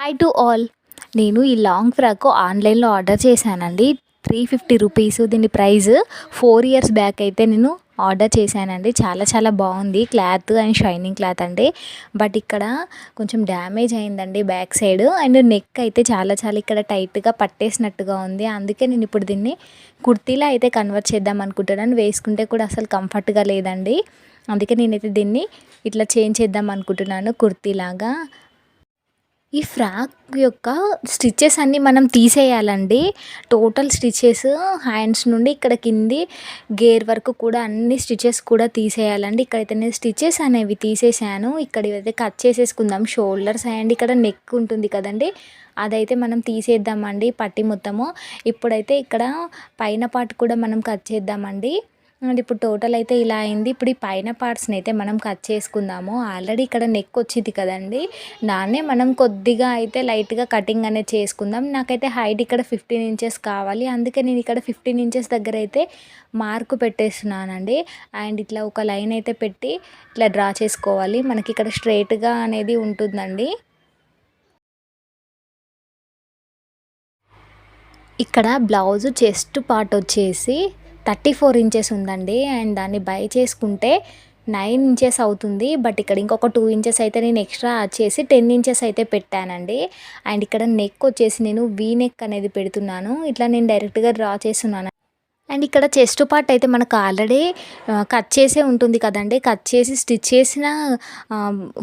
Hi to all నేను ఈ long frock ఆన్లైన్లో ఆర్డర్ చేశానండి. త్రీ ఫిఫ్టీ రూపీస్ దీని ప్రైస్. ఫోర్ ఇయర్స్ బ్యాక్ అయితే నేను ఆర్డర్ చేశానండి. చాలా చాలా బాగుంది. క్లాత్ అండ్ షైనింగ్ క్లాత్ అండి. బట్ ఇక్కడ కొంచెం డ్యామేజ్ అయిందండి బ్యాక్ సైడ్. అండ్ నెక్ అయితే చాలా చాలా ఇక్కడ టైట్గా పట్టేసినట్టుగా ఉంది. అందుకే నేను ఇప్పుడు దీన్ని కుర్తీలా అయితే కన్వర్ట్ చేద్దాం అనుకుంటున్నాను. వేసుకుంటే కూడా అసలు కంఫర్ట్గా లేదండి. అందుకే నేనైతే దీన్ని ఇట్లా చేంజ్ చేద్దాం అనుకుంటున్నాను కుర్తీలాగా. ఈ ఫ్రాక్ యొక్క స్టిచ్చెస్ అన్నీ మనం తీసేయాలండి. టోటల్ స్టిచ్చెస్ హ్యాండ్స్ నుండి ఇక్కడ కింది గేర్ వరకు కూడా అన్ని స్టిచ్చెస్ కూడా తీసేయాలండి. ఇక్కడైతే నేను స్టిచ్చెస్ అనేవి తీసేసాను ఇక్కడ అయితే కట్ చేసేసుకుందాం షోల్డర్స్ అండ్ ఇక్కడ నెక్ ఉంటుంది కదండి. అదైతే మనం తీసేద్దామండి పట్టి మొత్తము. ఇప్పుడైతే ఇక్కడ పైన పార్ట్ కూడా మనం కట్ చేద్దామండి. అండ్ ఇప్పుడు టోటల్ అయితే ఇలా అయింది. ఇప్పుడు ఈ పైన పార్ట్స్ని అయితే మనం కట్ చేసుకుందాము. ఆల్రెడీ ఇక్కడ నెక్ వచ్చింది కదండి. దాన్నే మనం కొద్దిగా అయితే లైట్గా కటింగ్ అనేది చేసుకుందాం. నాకైతే హైట్ ఇక్కడ ఫిఫ్టీన్ ఇంచెస్ కావాలి. అందుకే నేను ఇక్కడ ఫిఫ్టీన్ ఇంచెస్ దగ్గర అయితే మార్కు పెట్టేస్తున్నానండి. అండ్ ఇట్లా ఒక లైన్ అయితే పెట్టి ఇట్లా డ్రా చేసుకోవాలి. మనకి ఇక్కడ స్ట్రైట్గా అనేది ఉంటుందండి. ఇక్కడ బ్లౌజ్ చెస్ట్ పార్ట్ వచ్చేసి థర్టీ ఫోర్ ఇంచెస్ ఉందండి. అండ్ దాన్ని బై చేసుకుంటే నైన్ ఇంచెస్ అవుతుంది. బట్ ఇక్కడ ఇంకొక టూ ఇంచెస్ అయితే నేను ఎక్స్ట్రా చేసి టెన్ ఇంచెస్ అయితే పెట్టానండి. అండ్ ఇక్కడ నెక్ వచ్చేసి నేను వీ నెక్ అనేది పెడుతున్నాను. ఇట్లా నేను డైరెక్ట్గా డ్రా చేస్తున్నాను. అండ్ ఇక్కడ చెస్ట్ పార్ట్ అయితే మనకు ఆల్రెడీ కట్ చేసే ఉంటుంది కదండి. కట్ చేసి స్టిచ్ చేసిన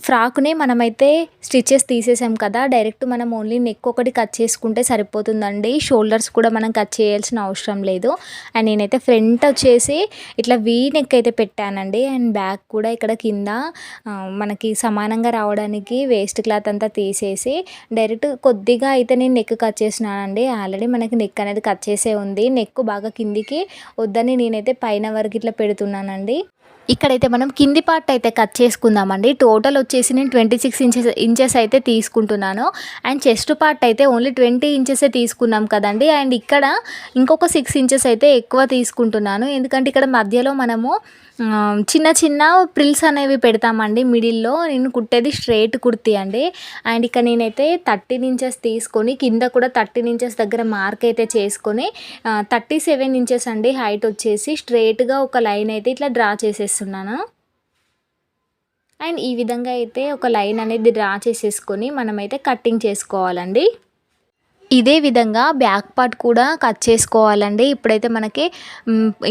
ఫ్రాక్నే మనమైతే స్టిచ్చెస్ తీసేసాం కదా. డైరెక్ట్ మనం ఓన్లీ నెక్ ఒకటి కట్ చేసుకుంటే సరిపోతుందండి. షోల్డర్స్ కూడా మనం కట్ చేయాల్సిన అవసరం లేదు. అండ్ నేనైతే ఫ్రంట్ వచ్చేసి ఇట్లా వీ నెక్ అయితే పెట్టానండి. అండ్ బ్యాక్ కూడా ఇక్కడ కింద మనకి సమానంగా రావడానికి వేస్ట్ క్లాత్ అంతా తీసేసి డైరెక్ట్ కొద్దిగా అయితే నేను నెక్ కట్ చేసినానండి. ఆల్రెడీ మనకి నెక్ అనేది కట్ చేసే ఉంది. నెక్ బాగా కిందికి వద్దని నేనైతే పైన వరకు ఇట్లా పెడుతున్నానండి. ఇక్కడైతే మనం కింది పార్ట్ అయితే కట్ చేసుకుందామండి. టోటల్ వచ్చేసి నేను ట్వంటీ సిక్స్ ఇంచెస్ ఇంచెస్ అయితే తీసుకుంటున్నాను. అండ్ చెస్ట్ పార్ట్ అయితే ఓన్లీ ట్వంటీ ఇంచెసే తీసుకున్నాం కదండి. అండ్ ఇక్కడ ఇంకొక సిక్స్ ఇంచెస్ అయితే ఎక్కువ తీసుకుంటున్నాను. ఎందుకంటే ఇక్కడ మధ్యలో మనము చిన్న చిన్న ప్రిల్స్ అనేవి పెడతామండి మిడిల్లో నేను కుట్టేది స్ట్రైట్ కుర్తీ అండి. అండ్ ఇక్కడ నేనైతే థర్టీన్ ఇంచెస్ తీసుకొని కింద కూడా థర్టీన్ ఇంచెస్ దగ్గర మార్క్ అయితే చేసుకొని థర్టీ సెవెన్ ఇంచెస్ అండి హైట్ వచ్చేసి. స్ట్రైట్గా ఒక లైన్ అయితే ఇట్లా డ్రా చేసేస్తున్నాను? అండ్ ఈ విధంగా అయితే ఒక లైన్ అనేది డ్రా చేసేసుకొని మనమైతే కట్టింగ్ చేసుకోవాలండి. ఇదే విధంగా బ్యాక్ పార్ట్ కూడా కట్ చేసుకోవాలండి. ఇప్పుడైతే మనకి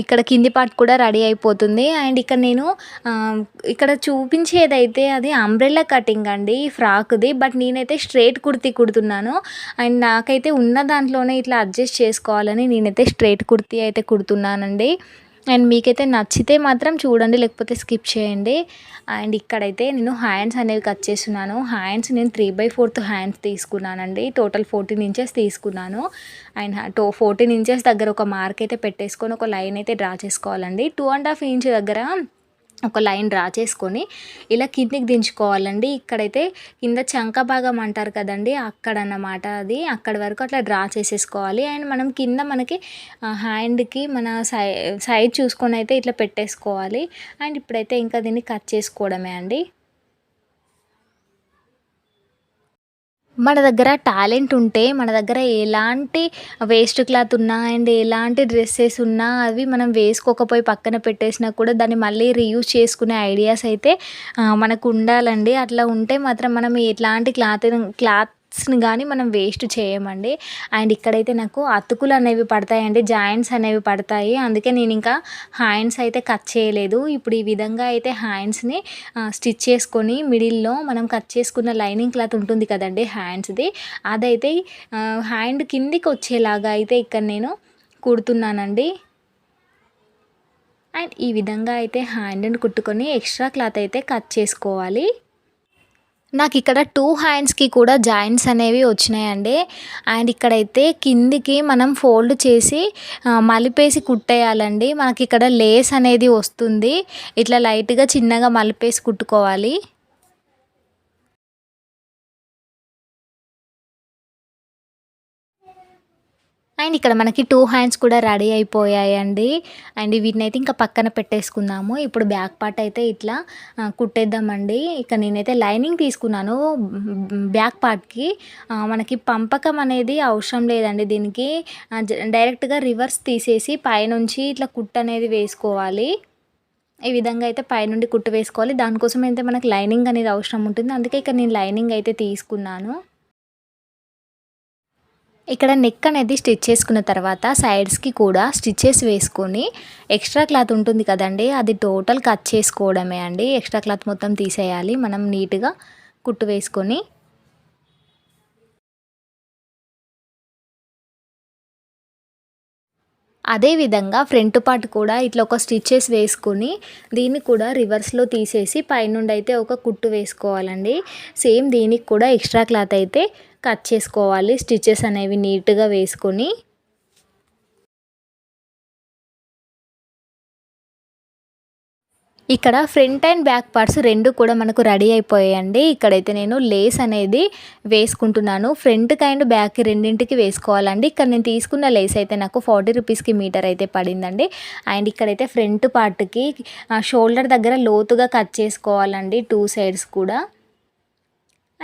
ఇక్కడ కింది పార్ట్ కూడా రెడీ అయిపోతుంది. అండ్ ఇక్కడ నేను ఇక్కడ చూపించేదైతే అది అంబ్రెల్లా కటింగ్ అండి ఫ్రాక్ది. బట్ నేనైతే స్ట్రేట్ కుర్తి కుడుతున్నాను. అండ్ నాకైతే ఉన్న దాంట్లోనే ఇట్లా అడ్జస్ట్ చేసుకోవాలని నేనైతే స్ట్రేట్ కుర్తి అయితే కుడుతున్నానండి. అండ్ మీకైతే నచ్చితే మాత్రం చూడండి లేకపోతే స్కిప్ చేయండి. అండ్ ఇక్కడైతే నేను హ్యాండ్స్ అనేవి కట్ చేస్తున్నాను. హ్యాండ్స్ నేను త్రీ బై ఫోర్త్ హ్యాండ్స్ తీసుకున్నానండి. టోటల్ ఫోర్టీన్ ఇంచెస్ తీసుకున్నాను. అండ్ టో ఫోర్టీన్ ఇంచెస్ దగ్గర ఒక మార్క్ అయితే పెట్టేసుకొని ఒక లైన్ అయితే డ్రా చేసుకోవాలండి. టూ అండ్ హాఫ్ ఇంచ్ దగ్గర ఒక లైన్ డ్రా చేసుకొని ఇలా కిందికి దించుకోవాలండి. ఇక్కడైతే కింద చంక భాగం అంటారు కదండి అక్కడ అన్నమాట అది. అక్కడ వరకు అట్లా డ్రా చేసేసుకోవాలి. అండ్ మనం కింద మనకి హ్యాండ్కి మన సై సైడ్ చూసుకొని అయితే ఇట్లా పెట్టేసుకోవాలి. అండ్ ఇప్పుడైతే ఇంకా దీన్ని కట్ చేసుకోవడమే అండి. మన దగ్గర టాలెంట్ ఉంటే మన దగ్గర ఎలాంటి వేస్ట్ క్లాత్ ఉన్నా అండ్ ఎలాంటి డ్రెస్సెస్ ఉన్నా అవి మనం వేసుకోకపోయి పక్కన పెట్టేసినా కూడా దాన్ని మళ్ళీ రీయూజ్ చేసుకునే ఐడియాస్ అయితే మనకు ఉండాలండి. అట్లా ఉంటే మాత్రం మనం ఎట్లాంటి క్లాత్ క్లాత్ ఫ్రూట్స్ని కానీ మనం వేస్ట్ చేయమండి. అండ్ ఇక్కడైతే నాకు అతుకులు అనేవి పడతాయండి. జాయింట్స్ అనేవి పడతాయి. అందుకే నేను ఇంకా హ్యాండ్స్ అయితే కట్ చేయలేదు. ఇప్పుడు ఈ విధంగా అయితే హ్యాండ్స్ని స్టిచ్ చేసుకొని మిడిల్లో మనం కట్ చేసుకున్న లైనింగ్ క్లాత్ ఉంటుంది కదండి హ్యాండ్స్ది అదైతే హ్యాండ్ కిందికి వచ్చేలాగా అయితే ఇక్కడ నేను కుడుతున్నానండి. అండ్ ఈ విధంగా అయితే హ్యాండ్ని కుట్టుకొని ఎక్స్ట్రా క్లాత్ అయితే కట్ చేసుకోవాలి. నాకు ఇక్కడ టూ హ్యాండ్స్కి కూడా జాయింట్స్ అనేవి వచ్చినాయండి. అండ్ ఇక్కడైతే కిందికి మనం ఫోల్డ్ చేసి మలిపేసి కుట్టేయాలండి. మనకి ఇక్కడ లేస్ అనేది వస్తుంది. ఇట్లా లైట్గా చిన్నగా మలిపేసి కుట్టుకోవాలి. అండ్ ఇక్కడ మనకి టూ హ్యాండ్స్ కూడా రెడీ అయిపోయాయండి. అండ్ వీటిని అయితే ఇంకా పక్కన పెట్టేసుకుందాము. ఇప్పుడు బ్యాక్ పార్ట్ అయితే ఇట్లా కుట్టేద్దామండి. ఇక నేనైతే లైనింగ్ తీసుకున్నాను. బ్యాక్ పార్ట్కి మనకి పంపకం అనేది అవసరం లేదండి దీనికి. డైరెక్ట్గా రివర్స్ తీసేసి పైనుంచి ఇట్లా కుట్ అనేది వేసుకోవాలి. ఈ విధంగా అయితే పైనుండి కుట్టు వేసుకోవాలి. దానికోసం అయితే మనకు లైనింగ్ అనేది అవసరం ఉంటుంది. అందుకే ఇక్కడ నేను లైనింగ్ అయితే తీసుకున్నాను. ఇక్కడ నెక్ అనేది స్టిచ్ చేసుకున్న తర్వాత సైడ్స్కి కూడా స్టిచ్చెస్ వేసుకొని ఎక్స్ట్రా క్లాత్ ఉంటుంది కదండి అది టోటల్ కట్ చేసుకోవడమే అండి. ఎక్స్ట్రా క్లాత్ మొత్తం తీసేయాలి మనం నీట్గా కుట్టు వేసుకొని. అదేవిధంగా ఫ్రంట్ పార్ట్ కూడా ఇట్లా ఒక స్టిచ్చెస్ వేసుకొని దీన్ని కూడా రివర్స్లో తీసేసి పైనుండి అయితే ఒక కుట్టు వేసుకోవాలండి. సేమ్ దీనికి కూడా ఎక్స్ట్రా క్లాత్ అయితే కట్ చేసుకోవాలి. స్టిచ్చెస్ అనేవి నీట్గా వేసుకొని. ఇక్కడ ఫ్రంట్ అండ్ బ్యాక్ పార్ట్స్ రెండు కూడా మనకు రెడీ అయిపోయాయండి. ఇక్కడైతే నేను లేస్ అనేది వేసుకుంటున్నాను. ఫ్రంట్కి అండ్ బ్యాక్ రెండింటికి వేసుకోవాలండి. ఇక్కడ నేను తీసుకున్న లేస్ అయితే నాకు ఫార్టీ రూపీస్కి మీటర్ అయితే పడిందండి. అండ్ ఇక్కడైతే ఫ్రంట్ పార్ట్కి షోల్డర్ దగ్గర లోతుగా కట్ చేసుకోవాలండి. టూ సైడ్స్ కూడా.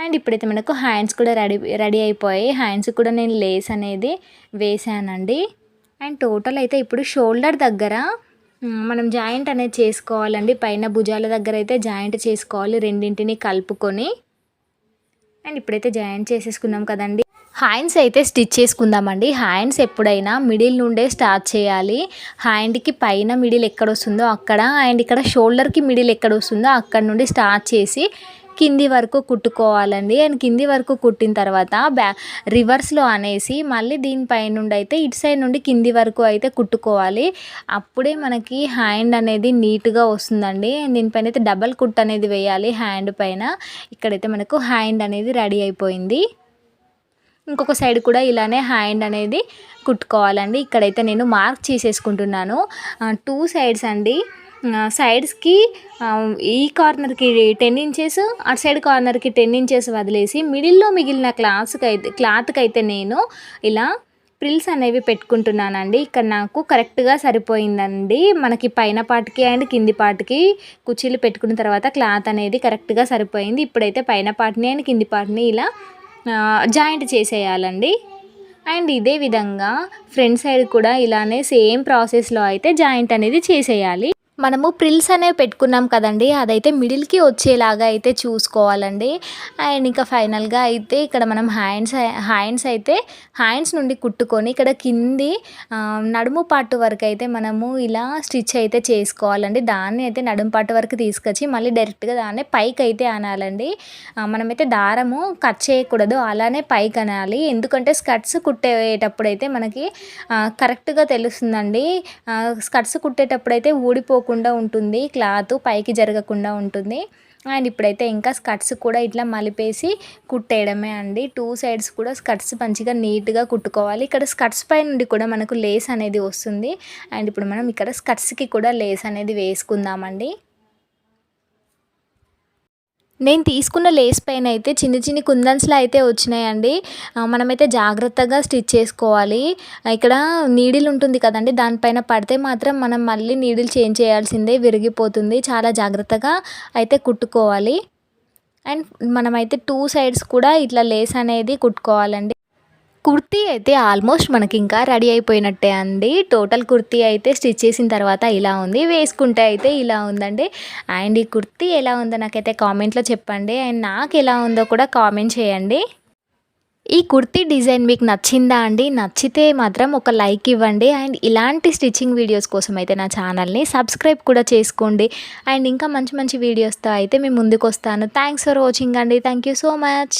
అండ్ ఇప్పుడైతే మనకు హ్యాండ్స్ కూడా రెడీ రెడీ అయిపోయాయి. హ్యాండ్స్ కూడా నేను లేస్ అనేది వేసానండి. అండ్ టోటల్ అయితే ఇప్పుడు షోల్డర్ దగ్గర మనం జాయింట్ అనేది చేసుకోవాలండి. పైన భుజాల దగ్గర అయితే జాయింట్ చేసుకోవాలి రెండింటిని కలుపుకొని. అండ్ ఇప్పుడైతే జాయింట్ చేసేసుకున్నాం కదండి. హ్యాండ్స్ అయితే స్టిచ్ చేసుకుందామండి. హ్యాండ్స్ ఎప్పుడైనా మిడిల్ నుండే స్టార్ట్ చేయాలి. హ్యాండ్కి పైన మిడిల్ ఎక్కడ వస్తుందో అక్కడ అండ్ ఇక్కడ షోల్డర్కి మిడిల్ ఎక్కడ వస్తుందో అక్కడ నుండి స్టార్ట్ చేసి కింది వరకు కుట్టుకోవాలండి. అండ్ కింది వరకు కుట్టిన తర్వాత బ్యా రివర్స్లో అనేసి మళ్ళీ దీనిపై నుండి అయితే ఇటు సైడ్ నుండి కింది వరకు అయితే కుట్టుకోవాలి. అప్పుడే మనకి హ్యాండ్ అనేది నీట్గా వస్తుందండి. దీనిపైన అయితే డబల్ కుట్ అనేది వేయాలి హ్యాండ్ పైన. ఇక్కడైతే మనకు హ్యాండ్ అనేది రెడీ అయిపోయింది. ఇంకొక సైడ్ కూడా ఇలానే హ్యాండ్ అనేది కుట్టుకోవాలండి. ఇక్కడైతే నేను మార్క్ చేసేసుకుంటున్నాను. టూ సైడ్స్ అండి. సైడ్స్కి ఈ కార్నర్కి టెన్ ఇంచెస్ అటు సైడ్ కార్నర్కి టెన్ ఇంచెస్ వదిలేసి మిడిల్లో మిగిలిన క్లాత్కి అయితే క్లాత్కి అయితే నేను ఇలా ప్రిల్స్ అనేవి పెట్టుకుంటున్నానండి. ఇక్కడ నాకు కరెక్ట్గా సరిపోయిందండి. మనకి పైన పాటికి అండ్ కింది పాటికి కుర్చీలు పెట్టుకున్న తర్వాత క్లాత్ అనేది కరెక్ట్గా సరిపోయింది. ఇప్పుడైతే పైన పాటిని అండ్ కింది పాటిని ఇలా జాయింట్ చేసేయాలండి. అండ్ ఇదే విధంగా ఫ్రంట్ సైడ్ కూడా ఇలానే సేమ్ ప్రాసెస్లో అయితే జాయింట్ అనేది చేసేయాలి. మనము ప్రిల్స్ అనేవి పెట్టుకున్నాం కదండి అదైతే మిడిల్కి వచ్చేలాగా అయితే చూసుకోవాలండి. అండ్ ఇంకా ఫైనల్గా అయితే ఇక్కడ మనం హ్యాండ్స్ హ్యాండ్స్ అయితే హ్యాండ్స్ నుండి కుట్టుకొని ఇక్కడ కింది నడుము పాటు వరకు అయితే మనము ఇలా స్టిచ్ అయితే చేసుకోవాలండి. దాన్ని అయితే నడుము పాటు వరకు తీసుకొచ్చి మళ్ళీ డైరెక్ట్గా దాన్ని పైకి అయితే అనాలండి. మనమైతే దారము కట్ చేయకూడదు అలానే పైకి అనాలి. ఎందుకంటే స్కర్ట్స్ కుట్టేటప్పుడు అయితే మనకి కరెక్ట్గా తెలుస్తుందండి. స్కర్ట్స్ కుట్టేటప్పుడు అయితే ఊడిపోకుండా జరగకుండా ఉంటుంది క్లాత్ పైకి జరగకుండా ఉంటుంది. అండ్ ఇప్పుడైతే ఇంకా స్కర్ట్స్ కూడా ఇట్లా మలిపేసి కుట్టేయడమే అండి. టూ సైడ్స్ కూడా స్కర్ట్స్ మంచిగా నీట్గా కుట్టుకోవాలి. ఇక్కడ స్కర్ట్స్ పై నుండి కూడా మనకు లేస్ అనేది వస్తుంది. అండ్ ఇప్పుడు మనం ఇక్కడ స్కర్ట్స్కి కూడా లేస్ అనేది వేసుకుందామండి. నేను తీసుకున్న లేస్ పైన అయితే చిన్న చిన్న కుందన్స్లో అయితే వచ్చినాయండి. మనమైతే జాగ్రత్తగా స్టిచ్ చేసుకోవాలి. ఇక్కడ నీడిల్ ఉంటుంది కదండి దానిపైన పడితే మాత్రం మనం మళ్ళీ నీడిల్ చేంజ్ చేయాల్సిందే విరిగిపోతుంది. చాలా జాగ్రత్తగా అయితే కుట్టుకోవాలి. అండ్ మనమైతే టూ సైడ్స్ కూడా ఇట్లా లేస్ అనేది కుట్టుకోవాలండి. కుర్తీ అయితే ఆల్మోస్ట్ మనకి ఇంకా రెడీ అయిపోయినట్టే అండి. టోటల్ కుర్తీ అయితే స్టిచ్ చేసిన తర్వాత ఇలా ఉంది. వేసుకుంటే అయితే ఇలా ఉందండి. అండ్ ఈ కుర్తీ ఎలా ఉందో నాకైతే కామెంట్లో చెప్పండి. అండ్ నాకు ఎలా ఉందో కూడా కామెంట్ చేయండి. ఈ కుర్తీ డిజైన్ మీకు నచ్చిందా అండి? నచ్చితే మాత్రం ఒక లైక్ ఇవ్వండి. అండ్ ఇలాంటి స్టిచ్చింగ్ వీడియోస్ కోసం అయితే నా ఛానల్ని సబ్స్క్రైబ్ కూడా చేసుకోండి. అండ్ ఇంకా మంచి మంచి వీడియోస్తో అయితే మేము ముందుకు వస్తాను థ్యాంక్స్ ఫర్ వాచింగ్ అండి. Thank you so much